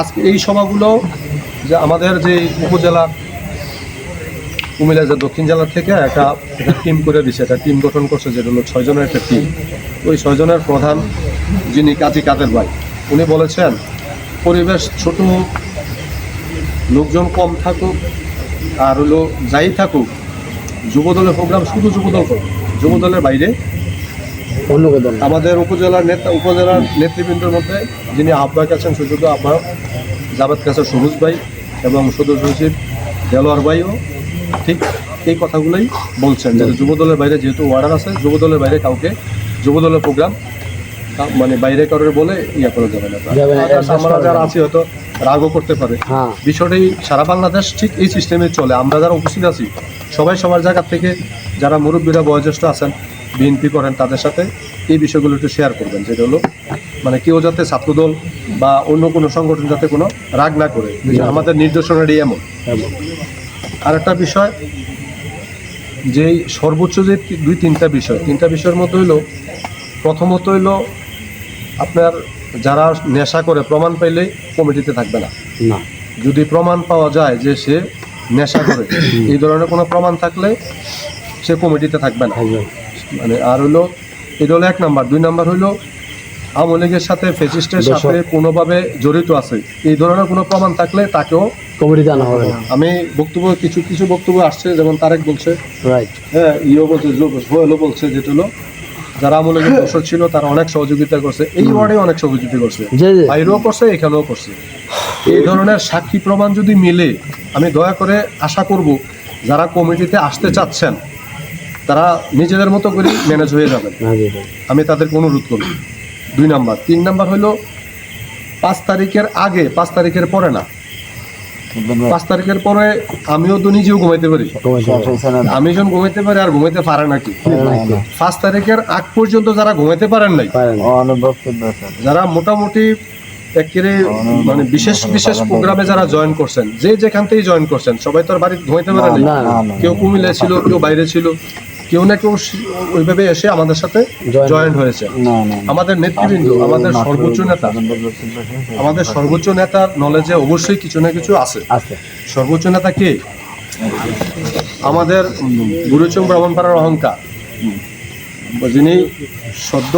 আজকে এই সভাগুলো যে আমাদের যে উপজেলা কুমিল্লা যে দক্ষিণ জেলা থেকে একটা টিম করে দিছে, একটা টিম গঠন করছে, যেটা হলো ছয়জনের একটা টিম ওই ছয়জনের প্রধান যিনি কাজী কাদের ভাই, উনি বলেছেন, পরিবেশ ছোট, লোকজন কম থাকুক আর হলো যাই থাকুক, যুবদলের প্রোগ্রাম শুধু যুবদল করবে যুবদলের বাইরে অন্য আমাদের উপজেলার নেতা উপজেলার নেতৃবৃন্দের মধ্যে যিনি আহ্বায়ক আছেন সুযোগ্য আহ্বায়ক জাভেদ কাসর সবুজ ভাই এবং সদস্য সচিব দেলোয়ার ভাইও ঠিক এই কথাগুলোই বলছেন যে যুবদলের বাইরে যেহেতু ওয়ার্ডার আছে যুবদলের বাইরে কাউকে যুবদলের প্রোগ্রাম মানে বাইরে কারোর বলে ইয়ে করা যাবে না। adjust আমরা যারা আছি হয়তো রাগও করতে পারে। হ্যাঁ। বিষয়টাই সারা বাংলাদেশ ঠিক এই সিস্টেমে চলে। আমরা যারা উপস্থিত আছি সবাই সবার জায়গা থেকে যারা মুরব্বীরা বয়োজ্যেষ্ঠ আছেন বিএনপি করেন তাদের সাথে এই বিষয়গুলো একটু শেয়ার করবেন যেটা হলো মানে কেউ যাতে ছাত্রদল বা অন্য কোনো সংগঠন যাতে কোনো রাগ না করে আমাদের নির্দেশনারই এমন। আর একটা বিষয় যে সর্বোচ্চ যে দুই তিনটা বিষয় তিনটা বিষয়ের মধ্যে হইল প্রথমত হইল আপনার যারা নেশা করে প্রমাণ পাইলে কমিটিতে থাকবে না। যদি প্রমাণ পাওয়া যায় যে সে নেশা করে এই ধরনের কোনো প্রমাণ থাকলে সে কমিটিতে থাকবে না। মানে আর হলো এটা হলো এক নাম্বার। দুই নাম্বার হলো আওয়ামী লীগের সাথে ফেসিস্টের। সাথে কোনোভাবে জড়িত আছে। এই ধরনের কোনো প্রমাণ থাকলে তাকেও কমিটি জানা হবে না। আমি বক্তব্য কিছু কিছু বক্তব্য আসছে যেমন তারেক বলছে। রাইট হ্যাঁ ইয়ে বলছে সোহেলও বলছে যেটা হলো যারা আমলে দোষর ছিল তারা অনেক সহযোগিতা করছে। এই ওয়ার্ডে অনেক সহযোগিতা করছে। বাইরেও করছে এখানেও করছে। এই ধরনের সাক্ষী প্রমাণ যদি মিলে আমি দয়া করে আশা করব যারা কমিটিতে আসতে চাচ্ছেন তারা নিজেদের মতো করে ম্যানেজ হয়ে যাবেন জি ভাই। আমি তাদেরকে অনুরোধ করব। দুই নাম্বার। তিন নাম্বার হলো পাঁচ তারিখের আগে পাঁচ তারিখের পরে না পাঁচ তারিখের পরে আমিও তো নিজেও ঘুমাইতে পারি। আমি যখন ঘুমাইতে পারি আর ঘুমাইতে পারে নাকি নাকি? পাঁচ তারিখের আগ পর্যন্ত যারা ঘুমাইতে পারেন নাই যারা মোটামুটি একেবারে মানে বিশেষ বিশেষ প্রোগ্রামে যারা জয়েন করছেন যে যেখান থেকেই জয়েন করছেন সবাই তো আর বাড়িতে ঘুমাইতে পারে না না কেউ কুমিল্লা ছিল কেউ বাইরে ছিল। কেউ না কেউ ওইভাবে এসে আমাদের সাথে Join জয়েন হয়েছে। আমাদের নেতৃবৃন্দ আমাদের সর্বোচ্চ নেতা। আমাদের সর্বোচ্চ নেতার নলেজে অবশ্যই কিছু না কিছু আছে। সর্বোচ্চ নেতা কে? আমাদের গুরুচং ব্রাহ্মণপাড়ার অহংকার। যিনি সদ্য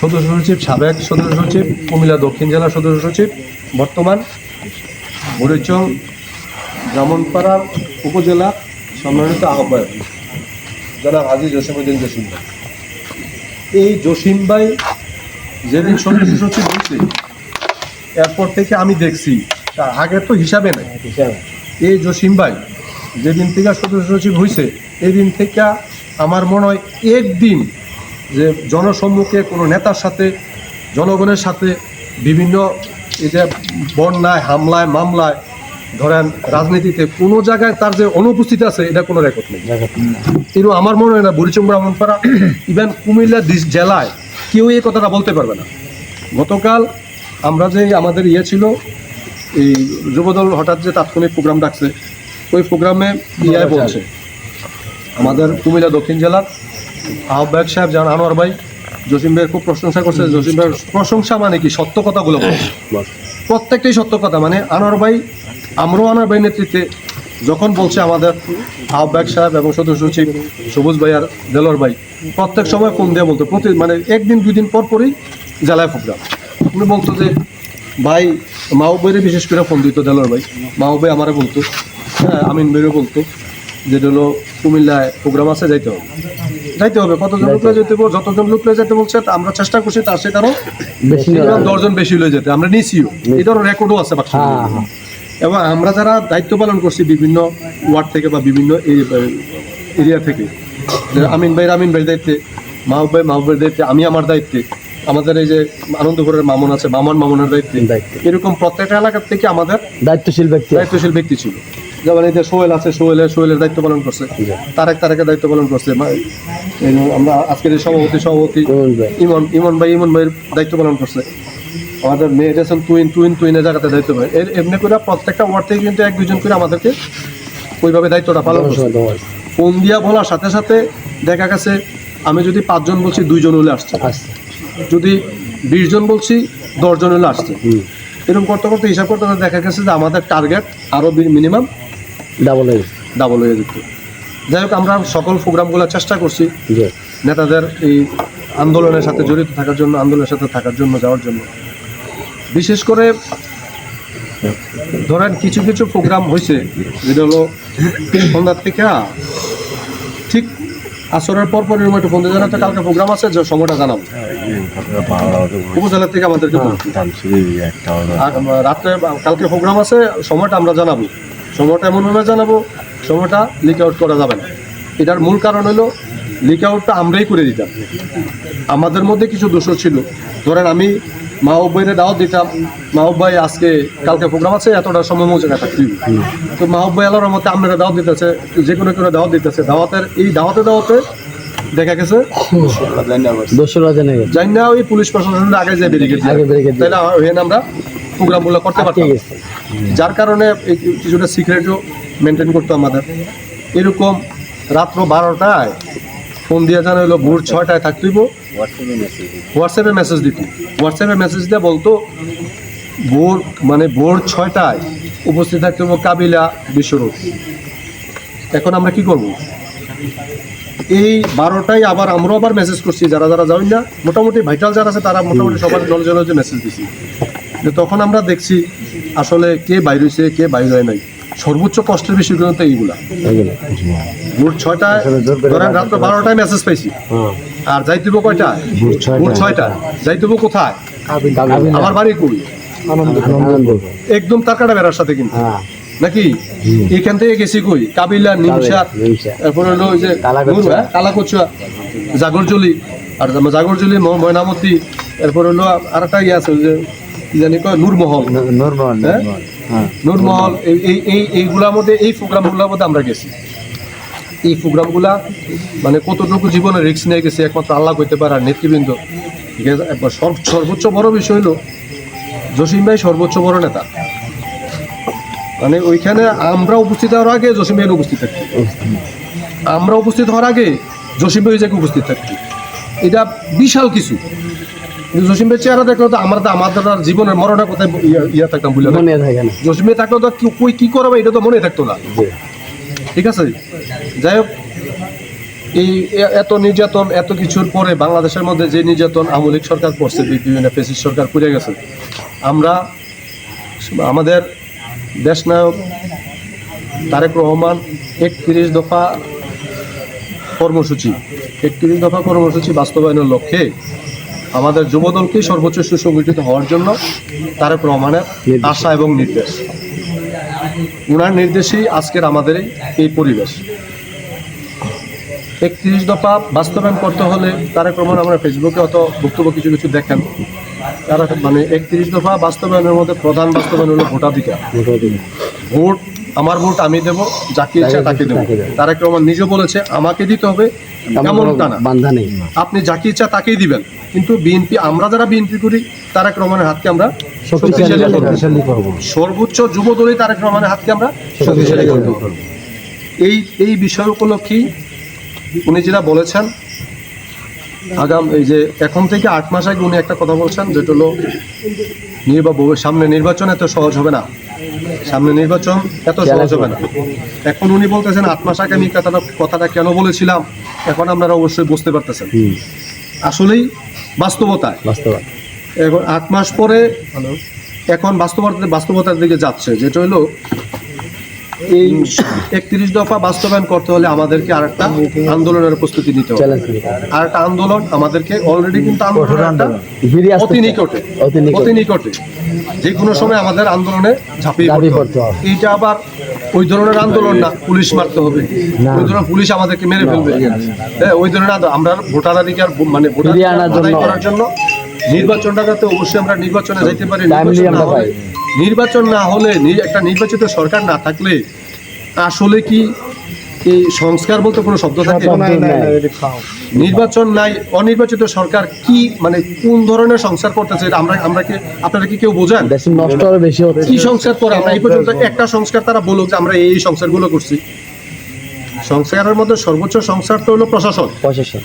সদস্য সচিব সাবেক সদস্য সচিব কুমিল্লা দক্ষিণ জেলার সদস্য সচিব বর্তমান গুরুচং ব্রাহ্মণপাড়ার উপজেলা সম্মানিত আহ্বায়ক। যারা হাজি জসিমুদ্দিন জসিম ভাই। এই জসিম ভাই যেদিন সদস্য সচিব হয়েছে এরপর থেকে আমি দেখছি তার আগে তো হিসাবে নাই। এই জসিম ভাই যেদিন থেকে সদস্য সচিব হয়েছে এই দিন থেকে আমার মনে হয় একদিন যে জনসম্মুখে কোনো নেতার সাথে জনগণের সাথে বিভিন্ন এই যে বন্যায় হামলায় মামলায় ধরেন রাজনীতিতে কোনো জায়গায় তার যে অনুপস্থিত আছে এটা কোনো রেকর্ড নেই। কিন্তু আমার মনে হয় না বুড়িচং ব্রাহ্মণপাড়া ইভেন কুমিল্লা জেলায় কেউ এই কথাটা বলতে পারবে না। গতকাল আমরা যে আমাদের ইয়ে ছিল এই যুবদল হঠাৎ যে তাৎক্ষণিক প্রোগ্রাম ডাকছে ওই প্রোগ্রামে ইয়ে বলছে। আমাদের কুমিল্লা দক্ষিণ জেলার আহ্বায়ক সাহেব যান আনোয়ার ভাই জসিম ভাইয়ের খুব প্রশংসা করছে। জসিম ভাইয়ের প্রশংসা মানে কি? সত্য কথাগুলো বলছে। প্রত্যেকটাই সত্য কথা। মানে আনোয়ার ভাই, আমরাও আনোয়ার ভাই নেতৃত্বে যখন বলছে আমাদের আহ্বায়ক সাহেব এবং সদস্য সচিব সবুজ ভাই আর দেলোর ভাই, প্রত্যেক সময় ফোন দিয়ে বলতো। প্রতি মানে একদিন দুই দিন পর পরই জেলায় প্রোগ্রাম উনি বলতো যে, ভাই মাও ভাইরে বিশেষ করে ফোন দিত দেলোর ভাই। মাও ভাই আমারে বলতো হ্যাঁ আমিন ভাইরও বলতো যেটা হলো কুমিল্লায় প্রোগ্রাম আছে, যাইতে হবে। যাইতে হবে কতজন লোক লয়ে যেতে হবে। যতজন লোক লয়ে যেতে বলছে আমরা চেষ্টা করছি তার সে দশজন বেশি হয়ে যেতে। আমরা নিছিও এই ধরনের রেকর্ডও আছে বাক্স হ্যাঁ হ্যাঁ। এবং আমরা যারা দায়িত্ব পালন করছি বিভিন্ন ওয়ার্ড থেকে বা বিভিন্ন এরিয়া থেকে আমিন ভাই আমিন ভাইয়ের দায়িত্বে মাহবুব ভাই মাহবুব ভাইয়ের দায়িত্বে আমি আমার দায়িত্বে আমাদের এই যে আনন্দপুরের মামুন আছে মামন মামুনের দায়িত্বে। এরকম প্রত্যেকটা এলাকার থেকে আমাদের দায়িত্বশীল ব্যক্তি দায়িত্বশীল ব্যক্তি ছিল। যেমন এই যে সোহেল আছে সোহেলের সোহেলের দায়িত্ব পালন করছে। তারেক তারেকের দায়িত্ব পালন করছে। আমরা আজকের সভাপতি সভাপতি ইমন ইমন ভাই ইমন ভাইয়ের দায়িত্ব পালন করছে। আমাদের মেয়ে গেছেন তুইন তুইন তুইনের জায়গাতে দায়িত্ব পায় এর এমনি করে প্রত্যেকটা ওয়ার্ড থেকে কিন্তু এক দুজন করে আমাদেরকে ওইভাবে দায়িত্বটা পালন করছে। ফোন দিয়া বলার সাথে সাথে দেখা গেছে আমি যদি পাঁচজন বলছি দুইজন হলে আসছে। যদি বিশ জন বলছি দশজন হলে আসছে। এরকম করতে করতে হিসাব করতে করতে দেখা গেছে যে আমাদের টার্গেট আরও মিনিমাম ডাবল হয়ে ডাবল হয়ে যেত যাই হোক আমরা সকল প্রোগ্রামগুলো চেষ্টা করছি। জি নেতাদের এই আন্দোলনের সাথে জড়িত থাকার জন্য আন্দোলনের সাথে থাকার জন্য যাওয়ার জন্য। বিশেষ করে ধরেন কিছু কিছু প্রোগ্রাম হয়েছে যেটা হলো সন্ধ্যার থেকে ঠিক আসরের পর পর এরকম একটা ফোন দিয়ে জানাতে কালকে প্রোগ্রাম আছে যে সময়টা জানাব। উপজেলা থেকে আমাদেরকে আমরা রাত্রে কালকে প্রোগ্রাম আছে সময়টা আমরা জানাব। সময়টা এমনভাবে জানাব সময়টা লিক আউট করা যাবে না। এটার মূল কারণ হলো লিক আউটটা আমরাই করে দিতাম। আমাদের মধ্যে কিছু দোষ ছিল। ধরেন আমি মাহবুব ভাইরে দাওয়াত দিতাম মাহবুব ভাই আজকে কালকে প্রোগ্রাম আছে এতটা সময় মৌ জায়গায় থাকতে। তো মাহবুব ভাই আল্লাহর মতে আপনারা দাওয়াত দিতেছে যে কোনো কেউ দাওয়াত দিতেছে। দাওয়াতের এই দাওয়াতে দাওয়াতে দেখা গেছে দোসরা জেনে গেছে। জানি না ওই পুলিশ প্রশাসনের আগে যে ব্যারিকেড তাহলে আমরা প্রোগ্রামগুলো করতে পারতাম। গেছে। যার কারণে কিছুটা সিক্রেটও মেনটেন করতো আমাদের। এরকম রাত্র বারোটায় ফোন দিয়ে জানা হলো ভোর ছয়টায় থাকতেইব হোয়াটসঅ্যাপে মেসেজ দিত। হোয়াটসঅ্যাপে মেসেজ দিয়ে বলতো ভোর মানে ভোর ছয়টায় উপস্থিত থাকতে হইব কাবিলা বিশ্বরূপ। এখন আমরা কি করব? এই বারোটায় আবার আমরাও আবার মেসেজ করছি যারা যারা যাই না মোটামুটি ভাইটাল যারা আছে তারা মোটামুটি সবার নলেজে নলেজে মেসেজ দিছি। যে তখন আমরা দেখছি আসলে কে বাইর হয়েছে কে বাইর হয় নাই। সর্বোচ্চ কষ্টের বিষয় কিন্তু এইগুলা। ভোর ছয়টায় করে ধরেন রাত্র বারোটায় মেসেজ পাইছি। হ্যাঁ। আর যাইতেব কয়টা? ভোর ছয়টা। যাইতেব কোথায়? আমার বাড়ি কই? একদম তারকাটা বেড়ার সাথে কিন্তু। হ্যাঁ। নাকি? এখান থেকে গেছি কই? কাবিলা নিমসা। এরপরে হলো ওই যে কালাকচুয়া। হ্যাঁ, জাগরজলি। আর জাগরজলি ময়নামতি। এরপরে হলো আর একটা ইয়ে আছে যে কি জানি কয়? নূরমহল। নূরমহল হ্যাঁ? নূরমহল হ্যাঁ। এই এই এই এইগুলোর মধ্যে এই প্রোগ্রামগুলোর মধ্যে আমরা গেছি। এই প্রোগ্রামগুলা মানে কতটুকু জীবনে রিস্ক নিয়ে গেছে একমাত্র আল্লাহ করতে পারে আর নেতৃবৃন্দ। ঠিক আছে একবার সর্ব- সর্বোচ্চ বড় বিষয় হলো জসিম ভাই সর্বোচ্চ বড় নেতা। মানে ওইখানে আমরা উপস্থিত হওয়ার আগে জসিম ভাই উপস্থিত থাকি আমরা উপস্থিত হওয়ার আগে জসিম ভাই জায়গায় উপস্থিত থাকি এটা বিশাল কিছু। জসিম ভাই চেহারা দেখলে তো আমার আমাদের আর জীবনের মরণের কোথায় ইয়া- থাকতাম বুঝলে মনে থাকে না। জসিমে থাকলেও তো কি- কই কি করবে এটা তো মনে থাকতো না। ঠিক আছে? যাই হোক এই এত নির্যাতন এত কিছুর পরে বাংলাদেশের মধ্যে যে নির্যাতন আমলিক সরকার করছে বিভিন্ন ফেসিস সরকার করে গেছে আমরা আমাদের দেশনায়ক তারেক রহমান একত্রিশ দফা কর্মসূচি একত্রিশ দফা কর্মসূচি বাস্তবায়নের লক্ষ্যে আমাদের যুবদলকে সর্বোচ্চ সুসংগঠিত হওয়ার জন্য তারেক রহমানের আশা এবং নির্দেশ। ওনার নির্দেশেই আজকের আমাদের এই- পরিবেশ। একত্রিশ দফা বাস্তবায়ন করতে হলে তারেক রহমান আমরা ফেসবুকে অত বক্তব্য কিছু কিছু দেখেন। তারা মানে একত্রিশ দফা বাস্তবায়নের মধ্যে প্রধান বাস্তবায়ন হলো ভোটাধিকার। ভোট, আমার ভোট আমি দেব, যাকে ইচ্ছা তাকে দেবো। তারেক রহমান নিজে বলেছে, আমাকে দিতে হবে না। বান্ধা নেই। আপনি যাকে ইচ্ছা তাকেই দিবেন। কিন্তু বিএনপি আমরা যারা বিএনপি করি তারেক রহমানের হাতকে আমরা শক্তিশালী করব। সর্বোচ্চ যুবদলই তারেক রহমানের হাতকে আমরা শক্তিশালী করব। এই এই বিষয় উপলক্ষেই উনি যেটা বলেছেন আগাম এই যে এখন থেকে আট মাস আগে উনি একটা কথা বলছেন যেটা হলো নির্বা- সামনে নির্বাচন এত সহজ হবে না। সামনে নির্বাচন এত সহজ হবে না। এখন উনি বলতেছেন আট মাস আগে আমি কথাটা কথাটা কেন বলেছিলাম? এখন আপনারা অবশ্যই বুঝতে পারতেছেন। আসলেই বাস্তবতায়। বাস্তব। এখন আট মাস পরে এখন বাস্তবতা বাস্তবতার দিকে যাচ্ছে যেটা হলো এই একত্রিশ দফা বাস্তবায়ন করতে হলে আমাদেরকে আরেকটা আন্দোলনের প্রস্তুতি নিতে হবে আর একটা আন্দোলন আমাদেরকে অলরেডি কিন্তু একটা অতি নিকটে অতি নিকটে। যে কোনো সময় আমাদের আন্দোলনে ঝাঁপিয়ে পড়তে হবে। এইটা আবার ওই ধরনের আন্দোলন না পুলিশ মারতে হবে ওই ধরনের পুলিশ আমাদেরকে মেরে ফেলবে হ্যাঁ ওই ধরনের। আমরা মানে ফিরিয়ে আনার জন্য। আদায় করার জন্য নির্বাচনটা যাতে অবশ্যই আমরা নির্বাচনে যাইতে পারি নির্বাচন। নির্বাচন না হলে একটা নির্বাচিত সরকার না থাকলে আসলে কি এই সংস্কার বলতে কোনো শব্দ থাকে? নির্বাচন নাই অনির্বাচিত সরকার কি মানে কোন ধরনের সংস্কার করতেছে আমরা আমরা কি আপনারা কি কেউ বোঝান? নষ্ট বেশি কি সংস্কার করে? আমরা এই পর্যন্ত একটা সংস্কার তারা বলুক যে আমরা এই সংস্কারগুলো করছি। সংস্কারের মধ্যে সর্বোচ্চ সংস্কার তো হলো প্রশাসন। প্রশাসন।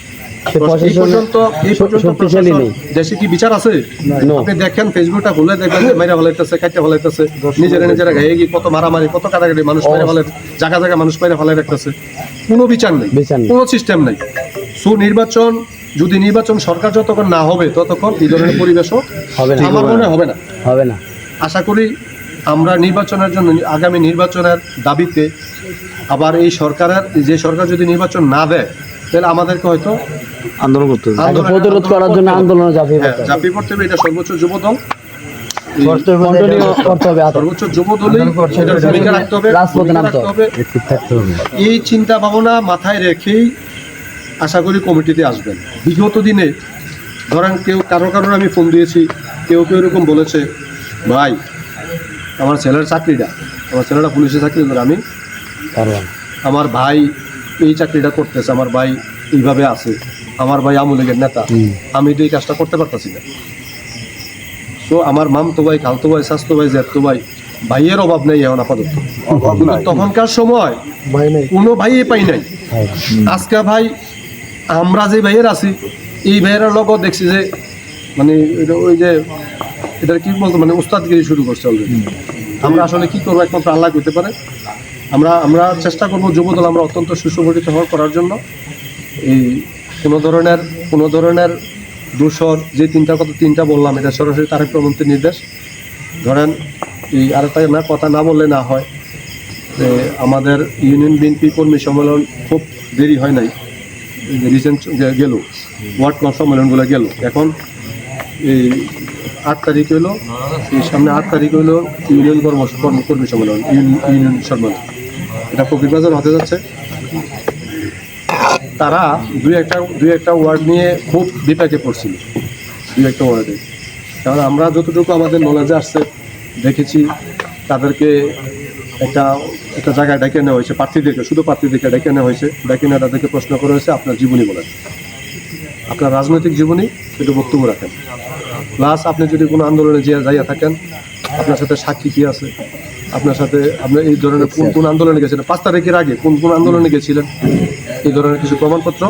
এই পর্যন্ত এই পর্যন্ত শক্তিশালী প্রশাসন নেই। দেশে কি বিচার আছে. আপনি দেখেন ফেসবুকটা খুলে দেখবেন যে মাইরা ফেলাইতেছে কাটতে ফেলাইতেছে। নিজেরা নিজেরা গায়ে গিয়ে কত মারামারি কত কাটাকাটি মানুষ মাইরা ফেলাই জায়গা জায়গা মানুষ মাইরা ফেলাই রাখতেছে। কোনো বিচার নেই। কোনো সিস্টেম নেই। সো নির্বাচন যদি নির্বাচন সরকার যতক্ষণ না হবে ততক্ষণ এই ধরনের পরিবেশও হবে না। আমার মনে হবে না। হবে না। আশা করি আমরা নির্বাচনের জন্য আগামী নির্বাচনের দাবিতে আবার এই সরকারের যে সরকার যদি নির্বাচন না দেয় তাহলে আমাদেরকে হয়তো আন্দোলন করতে হবে। প্রতিরোধ করার জন্য আন্দোলনে ঝাঁপিয়ে হ্যাঁ, পড়তে হবে। পড়তে হবে এটা সর্বোচ্চ যুব দল। সর্বোচ্চ যুব দলই ভূমিকা রাখতে হবে। এই চিন্তা ভাবনা মাথায় রেখেই আশা করি কমিটিতে আসবেন। বিগত দিনে ধরেন কেউ কারও কারোর আমি ফোন দিয়েছি কেউ কেউ এরকম বলেছে ভাই আমার ছেলের চাকরিটা আমার ছেলেটা পুলিশে চাকরি করে আমি। আমার ভাই এই চাকরিটা করতেছে আমার ভাই এইভাবে আছে আমার ভাই আমুলেগের নেতা আমি তো এই কাজটা করতে পারতাছি না। তো আমার মামতো ভাই খালতো ভাই স্বাস্থ্য ভাই জ্যাঠতো ভাই ভাইয়ের অভাব নেই এখন আপাতত। তখনকার সময় কোনো ভাইয়ে পাই নাই। আজকে ভাই আমরা যে ভাইয়ের আছি এই ভাইয়ের লগত দেখছি যে মানে ওই যে এটা কি বলতো মানে উস্তাদগিরি শুরু করছে অলরেডি আমরা আসলে কি করব একমাত্র আল্লাহ করতে পারে। আমরা আমরা চেষ্টা করব যুবদল আমরা অত্যন্ত সুসংগঠিত হওয়ার করার জন্য। এই কোনো ধরনের কোনো ধরনের দূষর যে তিনটা কথা তিনটা বললাম, এটা সরাসরি তারেক প্রমন্ত্রীর নির্দেশ। ধরেন, এই আরেকটা না, কথা না বললে না হয় আমাদের ইউনিয়ন বিএনপি কর্মী সম্মেলন খুব দেরি হয় নাই। রিসেন্ট গেল, ওয়ার্ড সম্মেলনগুলো গেল। এখন এই আট তারিখ এই সামনে আট তারিখ হইল ইউনিয়ন কর্ম কর্ম- সম্মেলন, ইউন- ইউনিয়ন সম্মেলন। এটা কবিরবাজার হতে যাচ্ছে। তারা দুই একটা দুই একটা ওয়ার্ড নিয়ে খুব বিপাকে পড়ছিল, দুই একটা ওয়ার্ডে। কারণ আমরা যতটুকু আমাদের নলেজে আসছে দেখেছি, তাদেরকে একটা একটা জায়গায় ডেকে নেওয়া হয়েছে, প্রার্থীদেরকে, শুধু প্রার্থীদেরকে ডেকে নেওয়া হয়েছে। ডেকে নিয়ে তাদেরকে প্রশ্ন করা হয়েছে, আপনার জীবনী বলেন। আপনার রাজনৈতিক জীবনী একটু বক্তব্য রাখেন। প্লাস আপনি যদি কোনো আন্দোলনে যে যাইয়া থাকেন আপনার সাথে সাক্ষী কি আছে? আপনার সাথে আপনার এই ধরনের কোন কোন আন্দোলনে গেছিলেন? পাঁচ তারিখের আগে কোন কোন আন্দোলনে গেছিলেন? এই ধরনের কিছু প্রমাণপত্র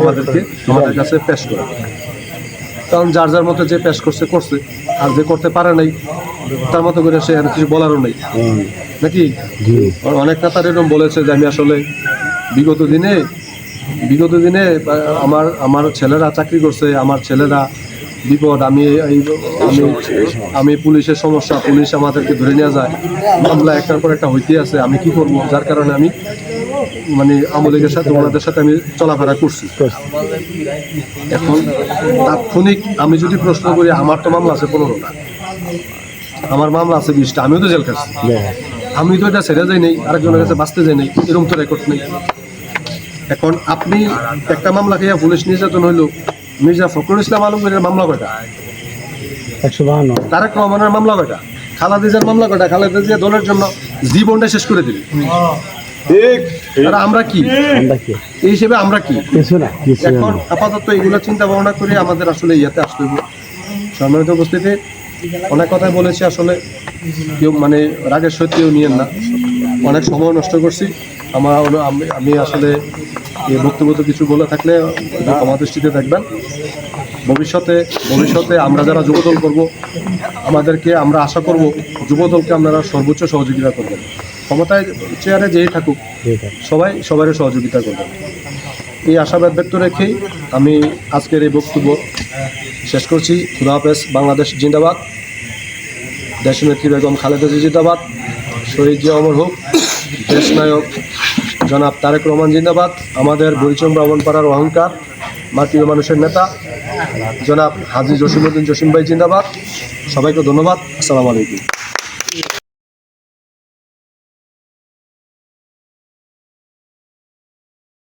আমাদেরকে আমাদের কাছে পেশ করে কারণ যার যার মতো যে পেশ করছে করছে। আর যে করতে পারে নাই তার মতো করে সে আর কিছু বলারও নেই। নাকি? অনেক নেতার এরকম বলেছে যে আমি আসলে বিগত দিনে বিগত দিনে আমার আমার ছেলেরা চাকরি করছে আমার ছেলেরা বিপদ, আমি আমি আমি পুলিশের সমস্যা, পুলিশ আমাদেরকে ধরে নিয়ে যায়। মামলা একটার পর একটা হইতে আছে, আমি কি করব? যার কারণে আমি মানে আমলিগের সাথে, ওনাদের সাথে আমি চলাফেরা করছি। এখন তাৎক্ষণিক আমি যদি প্রশ্ন করি, আমার তো মামলা আছে পনেরোটা। আমার মামলা আছে বিশটা, আমিও তো জেল খাচ্ছি। আমি তো এটা ছেড়ে যাই নেই, আরেকজনের কাছে বাঁচতে যাই নেই, এরকম তো রেকর্ড নেই। এখন আপনি একটা মামলা খেয়ে পুলিশ নির্যাতন হইল মির্জা ফখরুল ইসলাম আলমগীরের মামলা কয়টা? একশো বাহান্ন। তারেক রহমানের মামলা কয়টা? খালাদিজের মামলা কয়টা? খালেদা জিয়া দলের জন্য জীবনটা শেষ করে দিল আমরা কি? এই হিসেবে আমরা কি? কিছু না কিছু এখন আপাতত এগুলো চিন্তা ভাবনা করে আমাদের আসলে ইয়াতে আসতে হবে সম্মানিত উপস্থিতি অনেক কথাই বলেছি আসলে। কেউ মানে রাগের সহিত কেউ নিয়েন না। অনেক সময় নষ্ট করছি। আমার আমি আমি আসলে এই বক্তব্য তো কিছু বলে থাকলে দৃষ্টিতে দেখবেন। ভবিষ্যতে ভবিষ্যতে আমরা যারা যুবদল করব আমাদেরকে আমরা আশা করব যুবদলকে আপনারা সর্বোচ্চ সহযোগিতা করবেন। ক্ষমতায় চেয়ারে যেই থাকুক সবাই সবারই সহযোগিতা করবেন। এই আশাবাদ ব্যক্ত রেখেই আমি আজকের এই বক্তব্য শেষ করছি। খুদা হাফেজ বাংলাদেশ জিন্দাবাদ। দেশনেত্রী বেগম খালেদা জিন্দাবাদ। শহীদ জিয়া অমর হোক দেশ নায়ক জনাব তারেক রহমান জিন্দাবাদ, আমাদের বরিচম ব্রাহ্মণপাড়ার অহংকার, মাতৃ মানুষের নেতা, জনাব হাজি জসিমুদ্দিন জসিম ভাই জিন্দাবাদ। সবাইকে ধন্যবাদ, আসসালামু আলাইকুম।